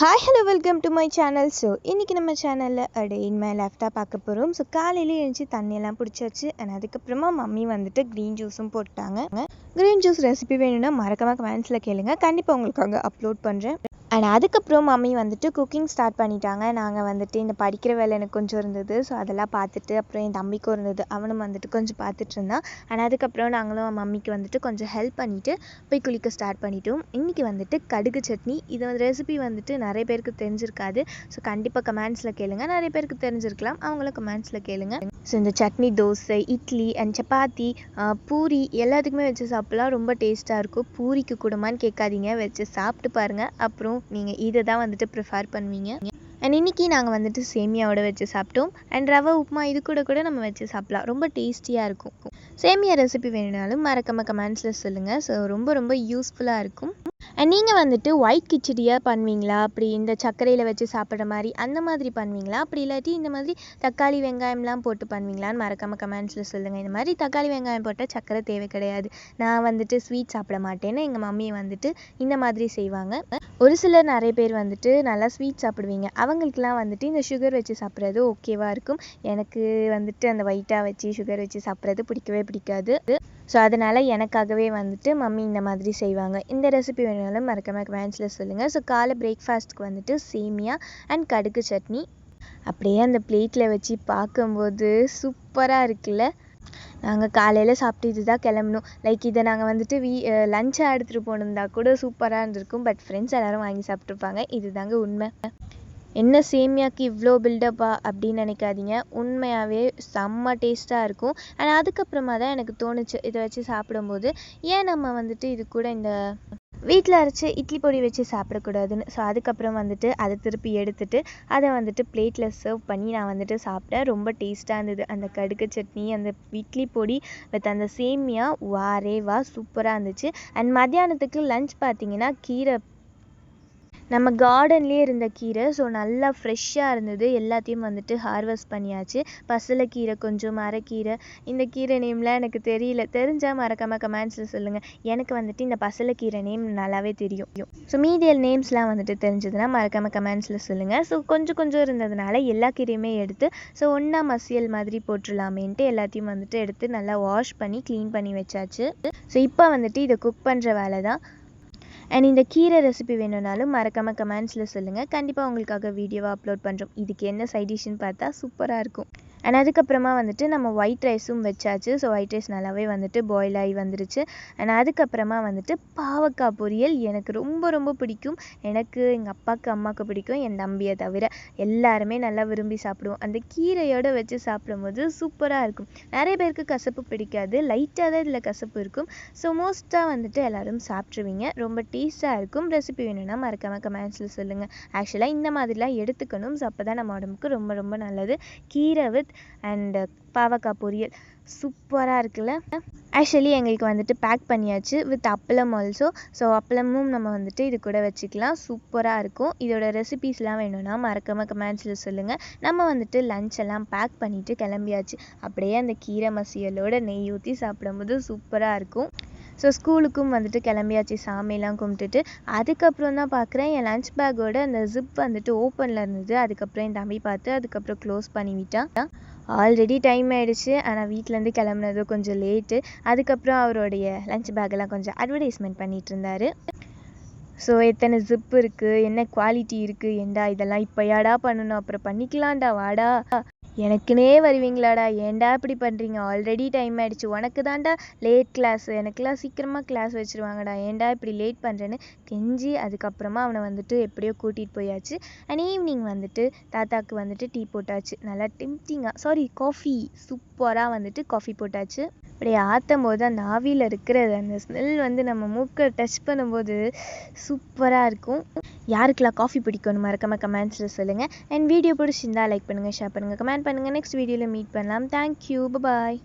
Hi hello welcome to my channel so இன்றைக்கி நம்ம சேனலில் அடே இன்மை லைஃப் தான் பார்க்க போகிறோம் ஸோ காலையிலே எழுந்துச்சி தண்ணியெல்லாம் பிடிச்சாச்சு. அண்ட் அதுக்கப்புறமா மம்மி வந்துட்டு க்ரீன் ஜூஸும் போட்டாங்க. க்ரீன் ஜூஸ் ரெசிபி வேணும்னா மறக்காமல் கமெண்ட்ஸில் கேளுங்க. கண்டிப்பாக உங்களுக்காக அப்லோட் பண்ணுறேன் அண்ட் அதுக்கப்புறம் மம்மி வந்துட்டு குக்கிங் ஸ்டார்ட் பண்ணிட்டாங்க. நாங்கள் வந்துட்டு இந்த படிக்கிற வேலை எனக்கு கொஞ்சம் இருந்தது. ஸோ அதெல்லாம் பார்த்துட்டு அப்புறம் என் தம்பிக்கும் இருந்தது. அவனும் வந்துட்டு கொஞ்சம் பார்த்துட்டு இருந்தான். அண்ட் அதுக்கப்புறம் நாங்களும் மம்மிக்கு வந்துட்டு கொஞ்சம் ஹெல்ப் பண்ணிவிட்டு போய் குளிக்க ஸ்டார்ட் பண்ணிட்டோம். இன்றைக்கி வந்துட்டு கடுகு சட்னி. இது ரெசிபி வந்துட்டு நிறைய பேருக்கு தெரிஞ்சிருக்காது. ஸோ கண்டிப்பாக கமெண்ட்ஸில் கேளுங்கள் நிறைய பேருக்கு தெரிஞ்சிருக்கலாம். அவங்களும் கமெண்ட்ஸில் கேளுங்க. ஸோ இந்த சட்னி தோசை இட்லி அண்ட் சப்பாத்தி பூரி எல்லாத்துக்குமே வச்சு சாப்பிட்லாம். ரொம்ப டேஸ்ட்டாக இருக்கும். பூரிக்கு கூடமான்னு கேட்காதீங்க. வச்சு சாப்பிட்டு பாருங்கள் அப்புறம் நீங்கள் இதை தான் வந்துட்டு ப்ரிஃபர் பண்ணுவீங்க. அண்ட் இன்றைக்கி நாங்கள் வந்துட்டு சேமியாவோட வச்சு சாப்பிட்டோம். அண்ட் ரவை உப்புமா இது கூட கூட நம்ம வச்சு சாப்பிட்லாம். ரொம்ப டேஸ்டியாக இருக்கும். சேமியா ரெசிபி வேணுனாலும் மறக்காம கமெண்ட்ஸில் சொல்லுங்கள் ஸோ ரொம்ப ரொம்ப யூஸ்ஃபுல்லாக இருக்கும். நீங்கள் வந்துட்டு ஒயிட் கிச்சடியாக பண்ணுவீங்களா? அப்படி இந்த சர்க்கரையில் வச்சு சாப்பிட்ற மாதிரி அந்த மாதிரி பண்ணுவீங்களா? அப்படி இல்லாட்டி இந்த மாதிரி தக்காளி வெங்காயம்லாம் போட்டு பண்ணுவீங்களான்னு மறக்காமல் கமெண்ட்ஸில் சொல்லுங்கள் இந்த மாதிரி தக்காளி வெங்காயம் போட்டால் சர்க்கரை தேவை கிடையாது. நான் வந்துட்டு ஸ்வீட் சாப்பிட மாட்டேன்னு எங்கள் மம்மி வந்துட்டு இந்த மாதிரி செய்வாங்க. ஒரு சிலர் நிறைய பேர் வந்துட்டு நல்லா ஸ்வீட் சாப்பிடுவீங்க. அவங்களுக்குலாம் வந்துட்டு இந்த சுகர் வச்சு சாப்பிட்றது ஓகேவாக இருக்கும். எனக்கு வந்துட்டு அந்த ஒயிட்டாக வச்சு சுகர் வச்சு சாப்பிட்றது பிடிக்கவே பிடிக்காது. ஸோ அதனால் எனக்காகவே வந்துட்டு மம்மி இந்த மாதிரி செய்வாங்க. இந்த ரெசிபி வேணாலும் மறக்காமல் கமெண்ட்ஸில் சொல்லுங்கள் ஸோ காலை பிரேக்ஃபாஸ்ட்டுக்கு வந்துட்டு சேமியா அண்ட் கடுகு சட்னி. அப்படியே அந்த பிளேட்டில் வச்சு பார்க்கும்போது சூப்பராக இருக்குல்ல? நாங்கள் காலையில் சாப்பிட்டு இது தான் கிளம்பணும். லைக் இதை நாங்கள் வந்துட்டு வீ லஞ்சாக எடுத்துகிட்டு போனிருந்தா கூட சூப்பராக இருந்திருக்கும். பட் ஃப்ரெண்ட்ஸ் எல்லோரும் வாங்கி சாப்பிட்ருப்பாங்க இது தாங்க உண்மை. என்ன சேமியாக்கு இவ்வளோ பில்டப்பா அப்படின்னு நினைக்காதீங்க. உண்மையாகவே செம்ம டேஸ்ட்டாக இருக்கும். அண்ட் அதுக்கப்புறமா தான் எனக்கு தோணுச்சு இதை வச்சு சாப்பிடும்போது. ஏன் நம்ம வந்துட்டு இது கூட இந்த வீட்டில் அரைச்சி இட்லி பொடி வச்சு சாப்பிடக்கூடாதுன்னு? ஸோ அதுக்கப்புறம் வந்துட்டு அதை திருப்பி எடுத்துட்டு அதை வந்துட்டு பிளேட்டில் சர்வ் பண்ணி நான் வந்துட்டு சாப்பிட்டேன். ரொம்ப டேஸ்ட்டாக இருந்தது. அந்த கடுகு சட்னி அந்த இட்லி பொடி வித் அந்த சேமியா வாரே வா சூப்பராக இருந்துச்சு. அண்ட் மத்தியானத்துக்கு லஞ்ச் பார்த்தீங்கன்னா கீரை நம்ம கார்டன்லேயே இருந்த கீரை ஸோ நல்லா ஃப்ரெஷ்ஷாக இருந்தது. எல்லாத்தையும் வந்துட்டு ஹார்வெஸ்ட் பண்ணியாச்சு. பசலைக்கீரை கொஞ்சம் மரக்கீரை இந்த கீரை நேம்லாம் எனக்கு தெரியல. தெரிஞ்சால் மறக்காமல் கமெண்ட்ஸில் சொல்லுங்கள் எனக்கு வந்துட்டு இந்த பசலைக்கீரை நேம் நல்லாவே தெரியும். ஸோ மீதியல் நேம்ஸ்லாம் வந்துட்டு தெரிஞ்சதுன்னா மறக்காமல் கமெண்ட்ஸில் சொல்லுங்கள் ஸோ கொஞ்சம் கொஞ்சம் இருந்ததுனால எல்லா கீரையுமே எடுத்து ஸோ ஒன்றா மசியல் மாதிரி போட்டுடலாமேன்ட்டு எல்லாத்தையும் வந்துட்டு எடுத்து நல்லா வாஷ் பண்ணி க்ளீன் பண்ணி வச்சாச்சு. ஸோ இப்போ வந்துட்டு இதை குக் பண்ணுற வேலை தான் அண்ட் இந்த கீரை ரெசிபி வேணும்னாலும் மறக்காமல் கமெண்ட்ஸில் சொல்லுங்கள் கண்டிப்பாக உங்களுக்காக வீடியோவாக அப்லோட் பண்ணுறோம் இதுக்கு என்ன சைடிஷ்னு பார்த்தா சூப்பராக இருக்கும். அண்ட் அதுக்கப்புறமா வந்துட்டு நம்ம ஒயிட் ரைஸும் வச்சாச்சு. ஸோ ஒயிட் ரைஸ் நல்லாவே வந்துட்டு பாயில் ஆகி வந்துருச்சு. அண்ட் அதுக்கப்புறமா வந்துட்டு பாவக்காய் பொரியல் எனக்கு ரொம்ப ரொம்ப பிடிக்கும். எனக்கு எங்கள் அப்பாவுக்கு அம்மாவுக்கு பிடிக்கும். என் தம்பியை தவிர எல்லாருமே நல்லா விரும்பி சாப்பிடுவோம். அந்த கீரையோடு வச்சு சாப்பிடும்போது சூப்பராக இருக்கும். நிறைய பேருக்கு கசப்பு பிடிக்காது. லைட்டாக தான் இதில் கசப்பு இருக்கும். ஸோ மோஸ்ட்டாக வந்துட்டு எல்லோரும் சாப்பிட்ருவீங்க ரொம்ப டேஸ்ட்டாக இருக்கும். ரெசிபி வேணும்னா மறக்காமல் கமெண்ட்ஸில் சொல்லுங்கள் ஆக்சுவலாக இந்த மாதிரிலாம் எடுத்துக்கணும். ஸோ அப்போ தான் நம்ம உடம்புக்கு ரொம்ப ரொம்ப நல்லது. கீரை வித் அண்டு பாவக்காய் பொரியல் சூப்பராக இருக்குல்ல. ஆக்சுவலி எங்களுக்கு வந்துட்டு பேக் பண்ணியாச்சு வித் அப்பளம் ஆல்சோ ஸோ அப்பளமும் நம்ம வந்துட்டு இது கூட வச்சுக்கலாம். சூப்பராக இருக்கும். இதோட ரெசிபீஸ்லாம் வேணும்னா மறக்காமல் கமெண்ட்ஸில் சொல்லுங்கள் நம்ம வந்துட்டு லஞ்ச் எல்லாம் பேக் பண்ணிவிட்டு கிளம்பியாச்சு. அப்படியே அந்த கீரை மசியலோட நெய் ஊற்றி சாப்பிடும்போது சூப்பராக இருக்கும். ஸோ ஸ்கூலுக்கும் வந்துட்டு கிளம்பியாச்சு. சாமியெல்லாம் கும்பிட்டுட்டு. அதுக்கப்புறம் தான் பார்க்குறேன் என் லஞ்ச் பேக்கோட அந்த ஜிப் வந்துட்டு ஓப்பனில் இருந்தது. அதுக்கப்புறம் என் தம்பி பார்த்து அதுக்கப்புறம் க்ளோஸ் பண்ணி விட்டான். ஆல்ரெடி டைம் ஆகிடுச்சு ஆனால் வீட்டிலேருந்து கிளம்புனது கொஞ்சம் லேட்டு அதுக்கப்புறம் அவருடைய லஞ்ச் பேக்கெல்லாம் கொஞ்சம் அட்வர்டைஸ்மெண்ட் பண்ணிகிட்டு இருந்தார். ஸோ எத்தனை ஜிப் இருக்குது என்ன குவாலிட்டி இருக்குது ஏண்டா இதெல்லாம் இப்போயாடா பண்ணணும்? அப்புறம் பண்ணிக்கலாம்டா. வாடா. எனக்குன்னே வருவீங்களாடா. ஏன்டா இப்படி பண்ணுறீங்க ஆல்ரெடி டைம் ஆகிடுச்சு உனக்கு தான்டா லேட் கிளாஸ் எனக்கெலாம் சீக்கிரமாக கிளாஸ் வச்சுருவாங்கடா. ஏன்டா இப்படி லேட் பண்ணுறேன்னு கெஞ்சி அதுக்கப்புறமா அவனை வந்துட்டு எப்படியோ கூட்டிகிட்டு போயாச்சு. அண்ட் ஈவினிங் வந்துட்டு தாத்தாவுக்கு வந்துட்டு டீ போட்டாச்சு. நல்லா டெம்டிங்காக சாரி காஃபி சூப்பராக வந்துட்டு காஃபி போட்டாச்சு. அப்படி ஆற்றும் போது அந்த ஆவியில் இருக்கிற அந்த ஸ்மெல் வந்து நம்ம மூக்கை டச் பண்ணும்போது சூப்பராக இருக்கும். யாருக்கெல்லாம் காஃபி பிடிக்கணும் மறக்காமல் கமெண்ட்ஸில் சொல்லுங்கள் அண்ட் வீடியோ பிடிச்சிருந்தா லைக் பண்ணுங்கள் ஷேர் பண்ணுங்கள் கமெண்ட் பண்ணுங்கள் நெக்ஸ்ட் வீடியோவில் மீட் பண்ணலாம். Thank you bye